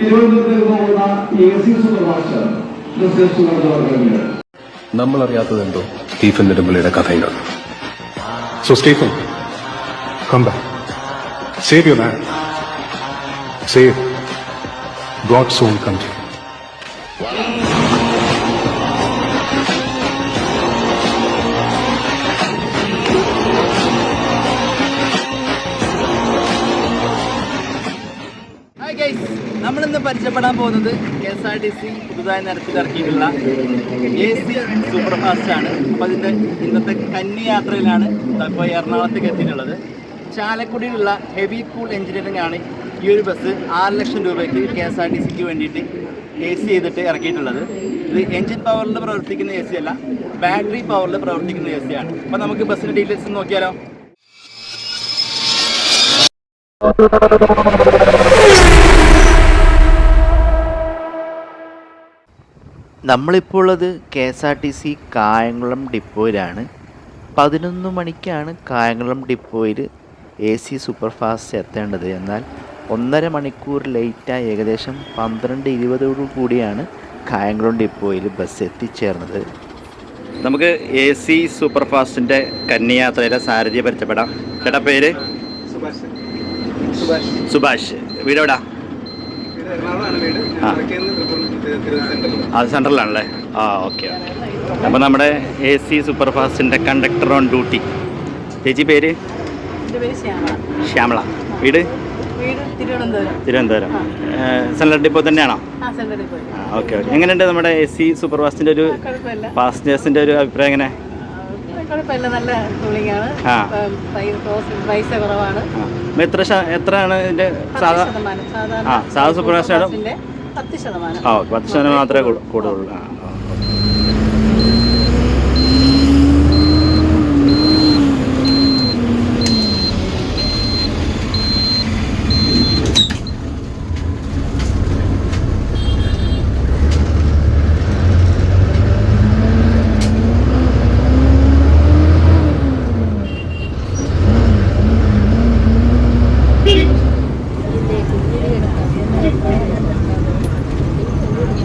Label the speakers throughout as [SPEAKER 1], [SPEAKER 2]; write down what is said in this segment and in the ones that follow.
[SPEAKER 1] തിരുവനന്തപുരത്തേക്ക് പോകുന്ന A C super master mister സുഗന്ധവർഗങ്ങൾ
[SPEAKER 2] നമ്മൾ അറിയാത്തതെന്തോ സ്റ്റീഫൻ നെടുമ്പള്ളിയുടെ കഥയാണ്
[SPEAKER 3] so Stephen come back save you man save god own country.
[SPEAKER 4] നമ്മളിന്ന് പരിചയപ്പെടാൻ പോകുന്നത് K S R T C പുതുതായി നിരത്തിലിറക്കിയിട്ടുള്ള എ സി സൂപ്പർ ഫാസ്റ്റ് ആണ്. അപ്പോൾ അതിന്റെ ഇന്നത്തെ കന്നി യാത്രയിലാണ് ഇപ്പോൾ എറണാകുളത്തേക്ക് എത്തിയിട്ടുള്ളത്. ചാലക്കുടിയിലുള്ള ഹെവി കൂൾ എഞ്ചിനീയറിംഗ് ആണ് ഈ ഒരു ബസ് ആറ് ലക്ഷം രൂപയ്ക്ക് കെ എസ് ആർ ടി സിക്ക് വേണ്ടിയിട്ട് എ സി ചെയ്തിട്ട് ഇറക്കിയിട്ടുള്ളത്. ഇത് എഞ്ചിൻ പവറിൽ പ്രവർത്തിക്കുന്ന എ സി അല്ല ബാറ്ററി പവറിൽ പ്രവർത്തിക്കുന്ന എ സി ആണ്. അപ്പോൾ നമുക്ക് ബസ്സിന്റെ ഡീറ്റെയിൽസ് നോക്കിയാലോ? നമ്മളിപ്പോൾ ഉള്ളത് K S R T C Kayamkulam ഡിപ്പോയിലാണ്. പതിനൊന്ന് മണിക്കാണ് കായംകുളം ഡിപ്പോയിൽ എ സി സൂപ്പർഫാസ്റ്റ് എത്തേണ്ടത്. എന്നാൽ ഒന്നര മണിക്കൂർ ലേറ്റായി ഏകദേശം പന്ത്രണ്ട് ഇരുപതോടു കൂടിയാണ് കായംകുളം ഡിപ്പോയിൽ ബസ് എത്തിച്ചേർന്നത്. നമുക്ക് എ സി സൂപ്പർഫാസ്റ്റിന്റെ കന്യാത്രയിലെ സാരഥിയെ പരിചയപ്പെടാം. ചേട്ടാ പേര്? സുഭാഷ്. സുഭാഷ്. ആ. അത് സെൻട്രലാണല്ലേ? ആ ഓക്കെ ഓക്കെ. അപ്പോൾ നമ്മുടെ എ സി സൂപ്പർ ഫാസ്റ്റിന്റെ കണ്ടക്ടർ ഓൺ ഡ്യൂട്ടി. ചേച്ചി പേര്? ശ്യാമള. വീട്?
[SPEAKER 5] വീട് തിരുവനന്തപുരം.
[SPEAKER 4] സെൻട്രൽ ഡിപ്പോ തന്നെയാണോ? Okay okay. എങ്ങനെയുണ്ട് നമ്മുടെ എ സി സൂപ്പർ ഫാസ്റ്റിന്റെ ഒരു പാസഞ്ചേഴ്സിന്റെ ഒരു അഭിപ്രായം എങ്ങനെ?
[SPEAKER 5] കുഴപ്പമില്ല നല്ല കൂളിംഗ് ആണ്.
[SPEAKER 4] ആ.
[SPEAKER 5] ഇപ്പം പൈ- കോസ്റ്റ് പൈസ കുറവാണ്.
[SPEAKER 4] എത്ര ശ- എത്രയാണ്
[SPEAKER 5] ഇതിന്റെ
[SPEAKER 4] സാധാ
[SPEAKER 5] ശതമാനം.
[SPEAKER 4] ആ,
[SPEAKER 5] സാധാരണ
[SPEAKER 4] സാധാ സൂപ്പർ
[SPEAKER 5] പത്ത് ശതമാനം.
[SPEAKER 4] ആ ഓക്കെ പത്ത് ശതമാനം മാത്രമേ കൂടുതലുള്ളൂ കൂടുള്ളൂ. ആ.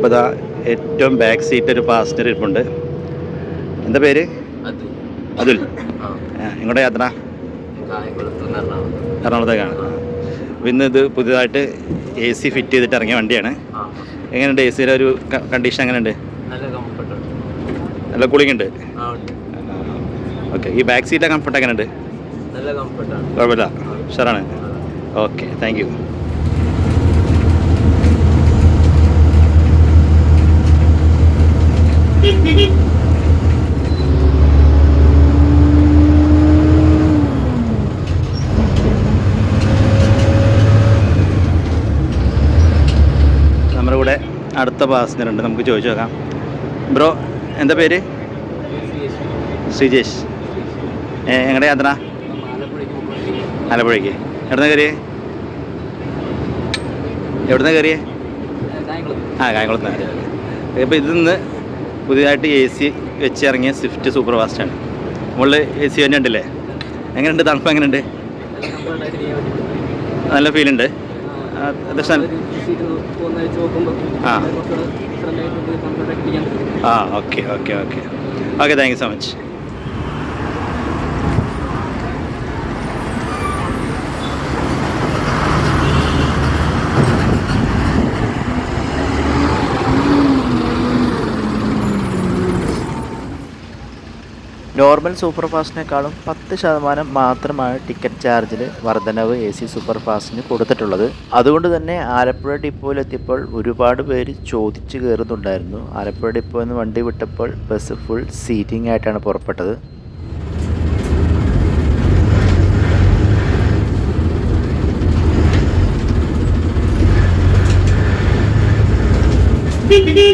[SPEAKER 4] അപ്പോൾ ഇതാ ഏറ്റവും ബാക്ക് സീറ്റ് ഒരു പാസഞ്ചർ ഇരിപ്പുണ്ട്. എന്താ പേര്? അതുൽ. ആ, എങ്ങോട്ടാ യാത്ര. എറണാകുളത്തേക്കാണ്. അപ്പോൾ ഇന്ന് ഇത് പുതിയതായിട്ട് എ സി ഫിറ്റ് ചെയ്തിട്ട് ഇറങ്ങിയ വണ്ടിയാണ്. എങ്ങനെയുണ്ട് എ സിയുടെ ഒരു കണ്ടീഷൻ എങ്ങനെയുണ്ട്?
[SPEAKER 6] നല്ല
[SPEAKER 4] കൂളിംഗ് ഉണ്ട്? ഓക്കെ ഈ ബാക്ക് സീറ്റിലെ കംഫർട്ട് എങ്ങനെയുണ്ട്? കുഴപ്പമില്ല. ഷുവറാണ് ഓക്കെ താങ്ക് യു നമ്മുടെ കൂടെ അടുത്ത പാസഞ്ചർ ഉണ്ട് നമുക്ക് ചോദിച്ചു നോക്കാം. ബ്രോ എന്താ പേര്? ശ്രീജേഷ്. എങ്ങടെ യാത്ര?
[SPEAKER 6] ആലപ്പുഴയ്ക്ക്.
[SPEAKER 4] എവിടുന്ന കയറിയേ? എവിടുന്ന കയറിയേ? ആ കായംകുളത്ത്. നിന്ന്. കയറി അപ്പോൾ ഇതിന്ന് പുതിയതായിട്ട് എ സി വെച്ച് ഇറങ്ങിയ സ്വിഫ്റ്റ് സൂപ്പർ ഫാസ്റ്റാണ് മുകളിൽ എ സി തന്നെ ഉണ്ടല്ലേ? എങ്ങനെയുണ്ട്? തണുപ്പ് എങ്ങനെയുണ്ട്?
[SPEAKER 6] നല്ല
[SPEAKER 4] ഫീലുണ്ട് അത്യാവശ്യം ആ. ആ. Okay okay okay okay thank you so much
[SPEAKER 7] normal super ഫാസ്റ്റിനേക്കാളും പത്ത് ശതമാനം മാത്രമാണ് ടിക്കറ്റ് ചാർജിൽ വർധനവ് എ സി സൂപ്പർ ഫാസ്റ്റിന് കൊടുത്തിട്ടുള്ളത്. അതുകൊണ്ട് തന്നെ ആലപ്പുഴ ഡിപ്പോയിലെത്തിയപ്പോൾ ഒരുപാട് പേര് ചോദിച്ചു കയറുന്നുണ്ടായിരുന്നു. ആലപ്പുഴ ഡിപ്പോയിൽ നിന്ന് വണ്ടി വിട്ടപ്പോൾ ബസ് ഫുൾ സീറ്റിംഗ് ആയിട്ടാണ് പുറപ്പെട്ടത്.
[SPEAKER 5] അരൂർ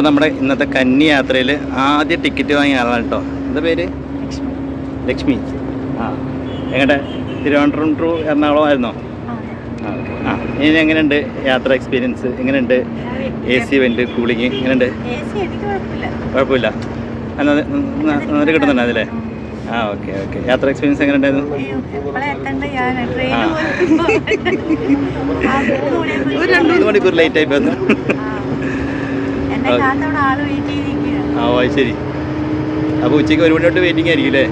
[SPEAKER 4] അപ്പോൾ നമ്മുടെ ഇന്നത്തെ കന്നി യാത്രയിൽ ആദ്യ ടിക്കറ്റ് വാങ്ങിയ ആളാണ് കേട്ടോ എന്താ പേര്? ലക്ഷ്മി. ആ. എങ്ങടെ തിരുവനന്തപുരം ടു എറണാകുളം ആയിരുന്നോ? ആ. ആ ഇനി എങ്ങനെയുണ്ട് യാത്ര എക്സ്പീരിയൻസ് എങ്ങനെയുണ്ട്? എ സി വെന്റ് കൂളിങ് എങ്ങനെയുണ്ട്?
[SPEAKER 5] കുഴപ്പമില്ല.
[SPEAKER 4] നന്നായിട്ട് കിട്ടുന്നുണ്ട് അതിലേ ആ ഓക്കെ ഓക്കെ. യാത്ര എക്സ്പീരിയൻസ് എങ്ങനെ ഉണ്ടായിരുന്നു ഒരു രണ്ട് മൂന്ന് മണിക്കൂർ ലേറ്റ് ആയി ആ. അത് ശരി. അപ്പോൾ ഉച്ചയ്ക്ക് ഒരു മണി തൊട്ട് വെയിറ്റിംഗ് ആയിരിക്കും അല്ലേ?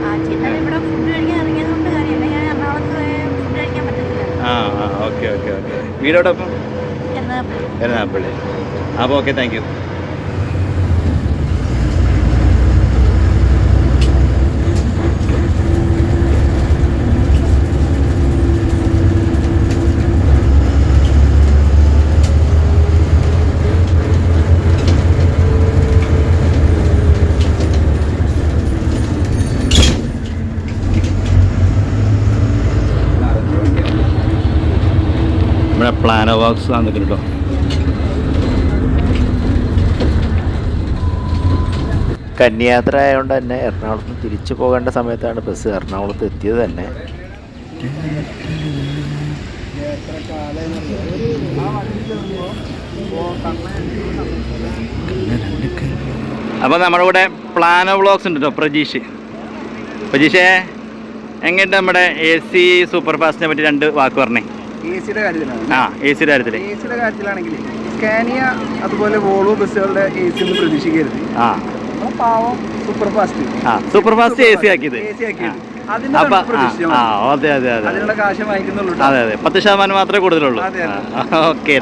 [SPEAKER 5] ആ
[SPEAKER 4] ആ ഓക്കെ ഓക്കെ ഓക്കെ.
[SPEAKER 5] വീടോടൊപ്പം?
[SPEAKER 4] എറണാകുളം. അപ്പോൾ ഓക്കെ താങ്ക് യു പ്ലാനോ ബോക്സ് തന്നിട്ടുണ്ട്. കേട്ടോ
[SPEAKER 7] കന്യാത്ര ആയതുകൊണ്ട് തന്നെ എറണാകുളത്ത് തിരിച്ചു പോകേണ്ട സമയത്താണ് ബസ് എറണാകുളത്ത് എത്തിയത് തന്നെ.
[SPEAKER 4] അപ്പോൾ നമ്മുടെ കൂടെ പ്ലാനോ ബ്ലോക്സ് ഉണ്ട് കേട്ടോ പ്രജീഷ്. പ്രജീഷേ എങ്ങനെയുണ്ട് നമ്മുടെ എ സി സൂപ്പർ ഫാസ്റ്റിനെ പറ്റി രണ്ട് വാക്ക് പറഞ്ഞേ. ആ എ സിയുടെ കാര്യത്തിൽ
[SPEAKER 8] കാര്യത്തിലാണെങ്കിൽ സ്കാനിയ അതുപോലെ വോൾവോ ബസ്സുകളുടെ എ സി ഒന്നും പ്രതീക്ഷിക്കരുത്.
[SPEAKER 4] ആ.
[SPEAKER 8] പാവം സൂപ്പർ ഫാസ്റ്റ്
[SPEAKER 4] ആ സൂപ്പർ ഫാസ്റ്റ് എ സി ആക്കിയത്.
[SPEAKER 8] എ സി ആക്കിയത്.
[SPEAKER 4] അതെ അതെ അതെ.
[SPEAKER 8] കാശ് വാങ്ങിക്കുന്നുള്ളൂ
[SPEAKER 4] അതെ അതെ. പത്ത് ശതമാനം മാത്രമേ കൂടുതലുള്ളൂ. ഓക്കെ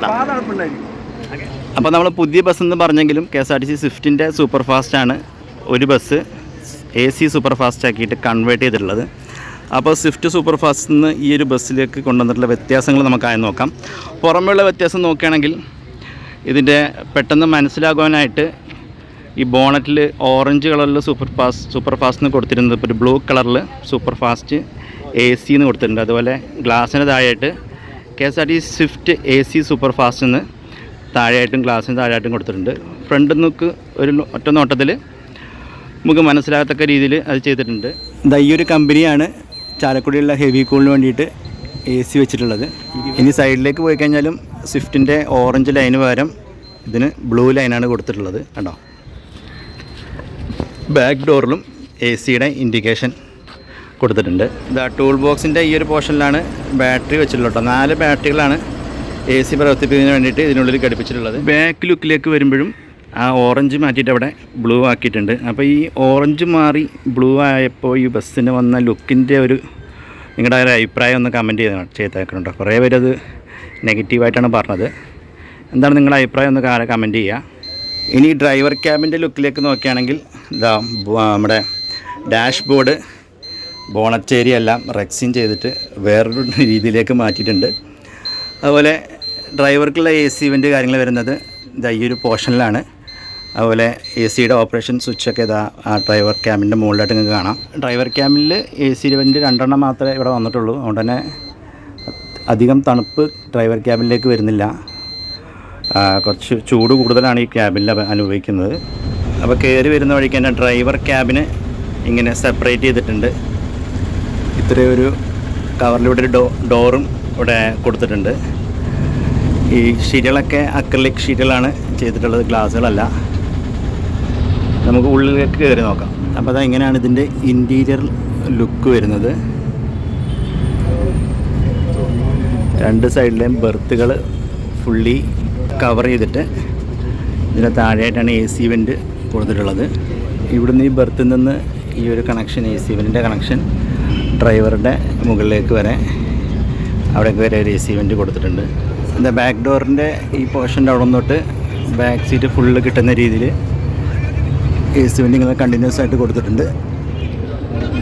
[SPEAKER 4] അപ്പോൾ നമ്മൾ പുതിയ ബസ് എന്ന് പറഞ്ഞെങ്കിലും K S R T C സ്വിഫ്റ്റിന്റെ super fast ആണ് ഒരു bus A C super fast ആക്കിയിട്ട് കൺവേർട്ട് ചെയ്തിട്ടുള്ളത്. അപ്പോൾ സ്വിഫ്റ്റ് സൂപ്പർ ഫാസ്റ്റിൽ നിന്ന് ഈ ഒരു ബസ്സിലേക്ക് കൊണ്ടുവന്നിട്ടുള്ള വ്യത്യാസങ്ങൾ നമുക്കായി നോക്കാം. പുറമെയുള്ള വ്യത്യാസം നോക്കുകയാണെങ്കിൽ ഇതിന്റെ പെട്ടെന്ന് മനസ്സിലാകുവാനായിട്ട് ഈ ബോണറ്റിൽ ഓറഞ്ച് കളറിൽ സൂപ്പർ ഫാസ്റ്റ് സൂപ്പർ ഫാസ്റ്റ് കൊടുത്തിരുന്നത്. ഇപ്പോൾ ഒരു ബ്ലൂ കളറിൽ സൂപ്പർ ഫാസ്റ്റ് എ സി എന്ന് കൊടുത്തിട്ടുണ്ട്. അതുപോലെ ഗ്ലാസ്സിന് താഴെയായിട്ട് K S R T swift A C super fast എന്ന് താഴെയായിട്ടും ഗ്ലാസ്സിന് താഴെയായിട്ടും കൊടുത്തിട്ടുണ്ട്. ഫ്രണ്ട് നോക്ക് ഒരു ഒറ്റ നോട്ടത്തിൽ നമുക്ക് മനസ്സിലാകത്തക്ക രീതിയിൽ അത് ചെയ്തിട്ടുണ്ട്. ഈ ഒരു കമ്പനിയാണ് ചാലക്കുടിയുള്ള ഹെവി കൂളിന് വേണ്ടിയിട്ട് എ സി വെച്ചിട്ടുള്ളത്. ഇനി സൈഡിലേക്ക് പോയി കഴിഞ്ഞാലും സ്വിഫ്റ്റിന്റെ ഓറഞ്ച് ലൈന് പകരം ഇതിന് ബ്ലൂ ലൈനാണ് കൊടുത്തിട്ടുള്ളത് കണ്ടോ? ബാക്ക് ഡോറിലും എ സിയുടെ ഇൻഡിക്കേഷൻ കൊടുത്തിട്ടുണ്ട്. ഇതാ ടൂൾ ബോക്സിന്റെ ഈ ഒരു പോർഷനിലാണ് ബാറ്ററി വെച്ചിട്ടുള്ളത് നാല് ബാറ്ററികളാണ് എ സി പ്രവർത്തിപ്പിക്കുന്നതിന് വേണ്ടിയിട്ട് ഇതിനുള്ളിൽ ഘടിപ്പിച്ചിട്ടുള്ളത്. ബാക്ക് ലുക്കിലേക്ക് വരുമ്പോഴും ആ ഓറഞ്ച് മാറ്റിയിട്ട് അവിടെ ബ്ലൂ ആക്കിയിട്ടുണ്ട്. അപ്പോൾ ഈ ഓറഞ്ച് മാറി ബ്ലൂ ആയപ്പോൾ ഈ ബസ്സിന് വന്ന ലുക്കിന്റെ ഒരു നിങ്ങളുടെ ഒരു അഭിപ്രായം ഒന്ന് കമന്റ് ചെയ്ത് ചെയ്തേക്കുന്നുണ്ടോ കുറേ പേരത് നെഗറ്റീവായിട്ടാണ് പറഞ്ഞത്. എന്താണ് നിങ്ങളുടെ അഭിപ്രായം? ഒന്ന് കമന്റ് ചെയ്യുക ഇനി ഡ്രൈവർ ക്യാബിന്റെ ലുക്കിലേക്ക് നോക്കുകയാണെങ്കിൽ ഇതാ നമ്മുടെ ഡാഷ് ബോർഡ് ബോണച്ചേരി എല്ലാം റെക്സിൻ ചെയ്തിട്ട് വേറൊരു രീതിയിലേക്ക് മാറ്റിയിട്ടുണ്ട്. അതുപോലെ ഡ്രൈവർക്കുള്ള എ സി ഇവന്റ് കാര്യങ്ങൾ വരുന്നത് ഇതാ ഈ ഒരു പോർഷനിലാണ് അതുപോലെ എ സിയുടെ ഓപ്പറേഷൻ സ്വിച്ചൊക്കെ ഇതാ ആ ഡ്രൈവർ ക്യാബിന്റെ മുകളിലായിട്ട് നിങ്ങൾക്ക് കാണാം. ഡ്രൈവർ ക്യാബിൽ എ സി ഇവന്റ് രണ്ടെണ്ണം മാത്രമേ ഇവിടെ വന്നിട്ടുള്ളൂ. അതുകൊണ്ട് തന്നെ അധികം തണുപ്പ് ഡ്രൈവർ ക്യാബിലേക്ക് വരുന്നില്ല. കുറച്ച് ചൂട് കൂടുതലാണ് ഈ ക്യാബിൽ അനുഭവിക്കുന്നത്. അപ്പോൾ കയറി വരുന്ന വഴിക്ക് തന്നെ ഡ്രൈവർ ക്യാബിന് ഇങ്ങനെ സെപ്പറേറ്റ് ചെയ്തിട്ടുണ്ട്. ഇത്രയും ഒരു കവറിലൂടെ ഒരു ഡോ ഡോറും ഇവിടെ കൊടുത്തിട്ടുണ്ട്. ഈ ഷീറ്റുകളൊക്കെ അക്രലിക് ഷീറ്റുകളാണ് ചെയ്തിട്ടുള്ളത് ഗ്ലാസ്സുകളല്ല നമുക്ക് ഉള്ളിലേക്ക് കയറി നോക്കാം. അപ്പോൾ അതാ ഇങ്ങനെയാണ് ഇതിന്റെ ഇന്റീരിയർ ലുക്ക് വരുന്നത്. രണ്ട് സൈഡിലെയും ബെർത്തുകൾ ഫുള്ളി കവർ ചെയ്തിട്ട് ഇതിന് താഴെയായിട്ടാണ് എ സി വെന്റ് കൊടുത്തിട്ടുള്ളത്. ഇവിടുന്ന് ഈ ബെർത്തിൽ നിന്ന് ഈ ഒരു കണക്ഷൻ എ സി വെന്റിന്റെ കണക്ഷൻ ഡ്രൈവറുടെ മുകളിലേക്ക് വരെ അവിടേക്ക് വരെ ഒരു എ സി വെന്റ് കൊടുത്തിട്ടുണ്ട്. എന്താ ബാക്ക് ഡോറിന്റെ ഈ പോർഷന്റെ അവിടെ തൊട്ട് ബാക്ക് സീറ്റ് ഫുള്ള് കിട്ടുന്ന രീതിയിൽ എ സി വെന്റ് ഇങ്ങനെ കണ്ടിന്യൂസ് ആയിട്ട് കൊടുത്തിട്ടുണ്ട്.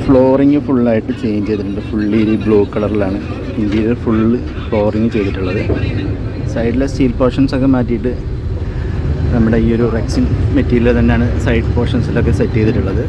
[SPEAKER 4] ഫ്ലോറിങ് ഫുള്ളായിട്ട് ചേഞ്ച് ചെയ്തിട്ടുണ്ട്. ഫുള്ളി ഈ ബ്ലൂ കളറിലാണ് ഇന്റീരിയർ ഫുള്ള് ഫ്ലോറിങ് ചെയ്തിട്ടുള്ളത്. സൈഡിലെ സ്റ്റീൽ പോർഷൻസ് ഒക്കെ മാറ്റിയിട്ട് നമ്മുടെ ഈ ഒരു റെക്സിൻ മെറ്റീരിയൽ തന്നെയാണ് സൈഡ് പോർഷൻസിലൊക്കെ സെറ്റ് ചെയ്തിട്ടുള്ളത്.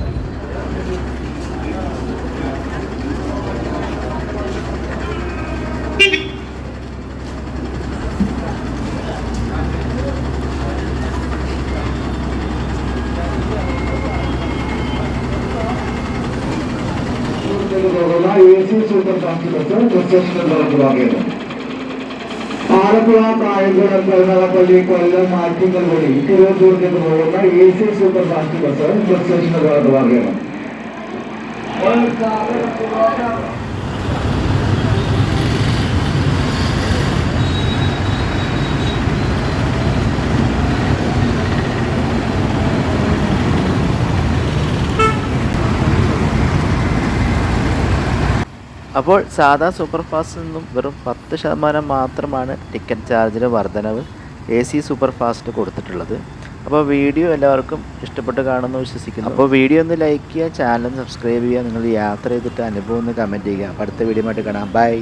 [SPEAKER 1] ഫാസ്റ്റ് ബസ് ബസ് സ്റ്റേഷനിൽ നടപ്പിലാക്കിയത് ആലപ്പുഴ കായംകുളം കരുനാഗപ്പള്ളി കൊല്ലം ആറ്റിങ്ങൽ വഴി തിരുവനന്തപുരത്തേക്ക് പോകുന്ന A C super fast bus bus സ്റ്റേഷനിൽ
[SPEAKER 4] അപ്പോൾ സാധാ സൂപ്പർ ഫാസ്റ്റിൽ നിന്നും വെറും പത്ത് ശതമാനം മാത്രമാണ് ടിക്കറ്റ് ചാർജിന് വർധനവ് എ സി സൂപ്പർ ഫാസ്റ്റ് കൊടുത്തിട്ടുള്ളത്. അപ്പോൾ വീഡിയോ എല്ലാവർക്കും ഇഷ്ടപ്പെട്ട് കാണുമെന്ന് വിശ്വസിക്കുന്നു. അപ്പോൾ വീഡിയോ ഒന്ന് ലൈക്ക് ചെയ്യുക ചാനൽ സബ്സ്ക്രൈബ് ചെയ്യുക നിങ്ങൾ യാത്ര ചെയ്തിട്ട് അനുഭവം ഒന്ന് കമന്റ് ചെയ്യുക. അടുത്ത വീഡിയോ ആയിട്ട് കാണാം. ബൈ.